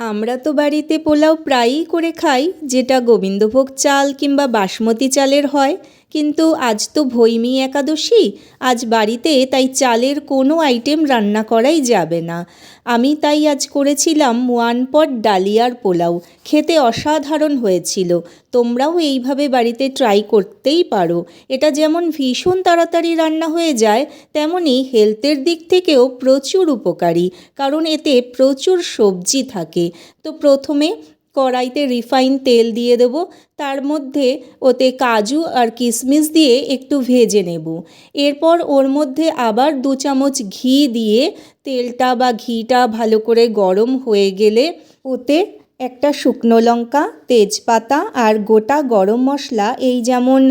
আমরা তো বাড়িতে পোলাও প্রায়ই করে খাই যেটা গোবিন্দভোগ চাল কিংবা বাসমতি চালের হয়। কিন্তু আজ তো ভৈমী একাদশী, আজ বাড়িতে তাই চালের কোনো আইটেম রান্না করাই যাবে না। আমি তাই আজ করেছিলাম ওয়ান পট ডালিয়ার পোলাও, খেতে অসাধারণ হয়েছিল, তোমরাও এইভাবে বাড়িতে ট্রাই করতেই পারো। এটা যেমন ভীষণ তাড়াতাড়ি রান্না হয়ে যায় তেমনই হেলথের দিক থেকেও প্রচুর উপকারী, কারণ এতে প্রচুর সবজি থাকে। তো প্রথমে কড়াইতে রিফাইন তেল দিয়ে দেব। তার মধ্যে ওতে কাজু আর কিশমিশ দিয়ে একটু ভেজে নেব। এরপর ওর মধ্যে আবার দু চামচ ঘি দিয়ে তেলটা বা ঘিটা ভালো করে গরম হয়ে গেলে ওতে একটা শুকনো লঙ্কা, তেজপাতা আর গোটা গরম মশলা, এই যেমন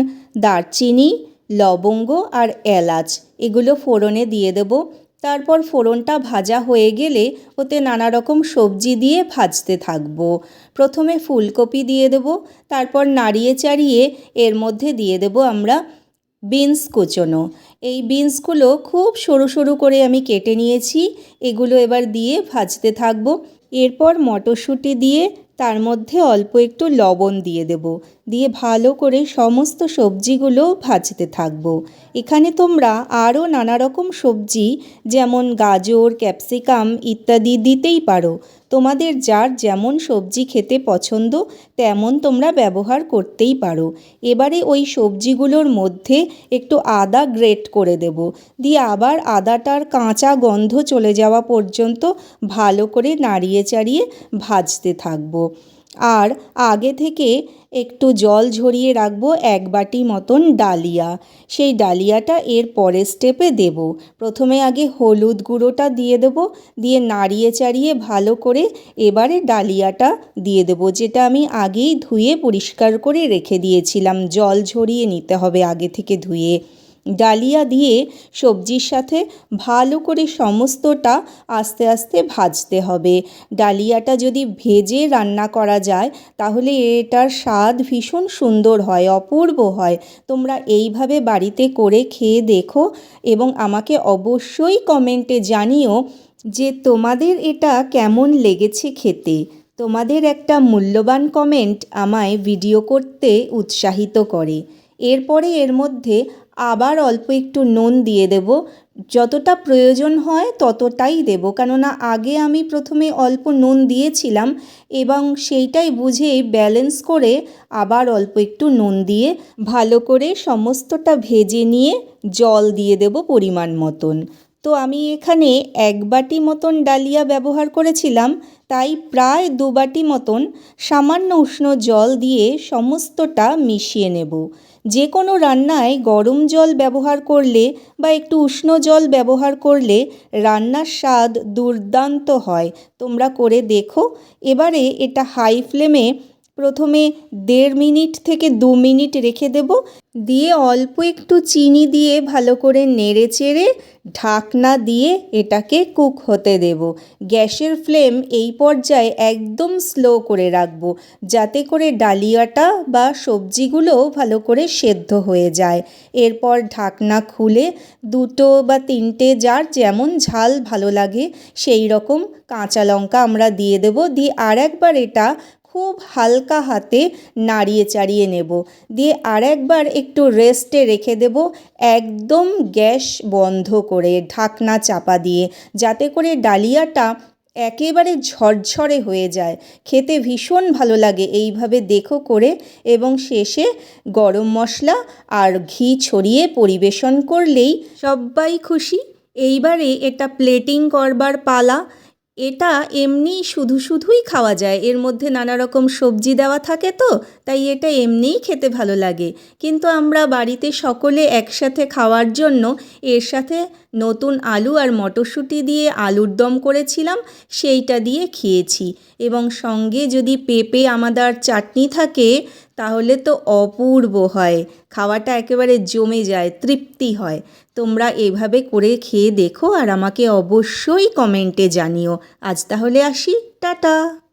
দারচিনি, লবঙ্গ আর এলাচ, এগুলো ফোড়নে দিয়ে দেবো। তারপর ফোড়নটা ভাজা হয়ে গেলে ওতে নানা রকম সবজি দিয়ে ভাজতে থাকব। প্রথমে ফুলকপি দিয়ে দেবো, তারপর নাড়িয়ে চাড়িয়ে এর মধ্যে দিয়ে দেবো আমরা বিনস কুচোনো। এই বিনসগুলো খুব সরু সরু করে আমি কেটে নিয়েছি, এগুলো এবার দিয়ে ভাজতে থাকব। এরপর মটরশুঁটি দিয়ে তার মধ্যে অল্প একটু লবণ দিয়ে দেব। দিয়ে ভালো করে সমস্ত সবজিগুলো ভাজতে থাকব। এখানে তোমরা আরও নানা রকম সবজি যেমন গাজর, ক্যাপসিকাম ইত্যাদি দিতেই পারো। তোমাদের যার যেমন সবজি খেতে পছন্দ, তেমন তোমরা ব্যবহার করতেই পারো। এবারে ওই সবজিগুলোর মধ্যে একটু আদা গ্রেট করে দেব। দিয়ে আবার আদাটার কাঁচা গন্ধ চলে যাওয়া পর্যন্ত ভালো করে নাড়িয়ে চাড়িয়ে ভাজতে থাকব। আর আগে থেকে একটু জল ঝরিয়ে রাখব এক বাটি মতন ডালিয়া। সেই ডালিয়াটা এর পরের স্টেপে দেব। প্রথমে আগে হলুদ গুঁড়োটা দিয়ে দেব, দিয়ে নাড়িয়ে চাড়িয়ে ভালো করে এবারে ডালিয়াটা দিয়ে দেব, যেটা আমি আগেই ধুয়ে পরিষ্কার করে রেখে দিয়েছিলাম। জল ঝরিয়ে নিতে হবে আগে থেকে ধুয়ে। ডালিয়া দিয়ে সবজির সাথে ভালো করে সমস্তটা আস্তে আস্তে ভাজতে হবে। ডালিয়াটা যদি ভেজে রান্না করা যায়, তাহলে এটার স্বাদ ভীষণ সুন্দর হয়, অপূর্ব হয়। তোমরা এইভাবে বাড়িতে করে খেয়ে দেখো এবং আমাকে অবশ্যই কমেন্টে জানিও যে তোমাদের এটা কেমন লেগেছে খেতে। তোমাদের একটা মূল্যবান কমেন্ট আমায় ভিডিও করতে উৎসাহিত করে। এরপরে এর মধ্যে আবার অল্প একটু নুন দিয়ে দেব। যতটা প্রয়োজন হয় ততটাই দেব। কেননা আগে আমি প্রথমে অল্প নুন দিয়েছিলাম এবং সেইটাই বুঝে ব্যালেন্স করে আবার অল্প একটু নুন দিয়ে ভালো করে সমস্তটা ভেজে নিয়ে জল দিয়ে দেব পরিমাণ মতন। তো আমি এখানে এক বাটি মতন ডালিয়া ব্যবহার করেছিলাম। তাই প্রায় দু বাটি মতন সামান্য উষ্ণ জল দিয়ে সমস্তটা মিশিয়ে নেব। যে কোনো রান্নায় গরম জল ব্যবহার করলে বা একটু উষ্ণ জল ব্যবহার করলে রান্নার স্বাদ দুর্দান্ত হয়। তোমরা করে দেখো। এবারে এটা হাই ফ্লেমে প্রথমে দেড় মিনিট থেকে দু মিনিট রেখে দেব। দিয়ে অল্প একটু চিনি দিয়ে ভালো করে নেড়ে চেড়ে ঢাকনা দিয়ে এটাকে কুক হতে দেব। গ্যাসের ফ্লেম এই পর্যায়ে একদম স্লো করে রাখব যাতে করে ডালিয়াটা বা সবজিগুলো ভালো করে সেদ্ধ হয়ে যায়। এরপর ঢাকনা খুলে দুটো বা তিনটে যার যেমন ঝাল ভালো লাগে সেই রকম কাঁচা লঙ্কা আমরা দিয়ে দেবো। দিয়ে আর একবার এটা খুব হালকা হাতে নাড়িয়ে চাড়িয়ে নেব। দিয়ে আর একবার একটু রেস্টে রেখে দেব। একদম গ্যাস বন্ধ করে ঢাকনা চাপা দিয়ে, যাতে করে ডালিয়াটা একেবারে ঝরঝরে হয়ে যায়। খেতে ভীষণ ভালো লাগে এইভাবে দেখো করে এবং শেষে গরম মশলা আর ঘি ছড়িয়ে পরিবেশন করলেই সবাই খুশি। এইবারে এটা প্লেটিং করবার পালা। এটা এমনি শুধু শুধুই খাওয়া যায়। এর মধ্যে নানা রকম সবজি দেওয়া থাকে তো, তাই এটা এমনিই খেতে ভালো লাগে। কিন্তু আমরা বাড়িতে সকলে একসাথে খাওয়ার জন্য এর সাথে নতুন আলু আর মটরশুঁটি দিয়ে আলুর দম করেছিলাম, সেইটা দিয়ে খেয়েছি। এবং সঙ্গে যদি পেঁপে, আমাদার চাটনি থাকে, তাহলে তো অপূর্ব হয়। খাওয়াটা একেবারে জমে যায়, তৃপ্তি হয়। তোমরা এভাবে করে খেয়ে দেখো আর আমাকে অবশ্যই কমেন্টে জানিও। আজ তাহলে আসি, টাটা!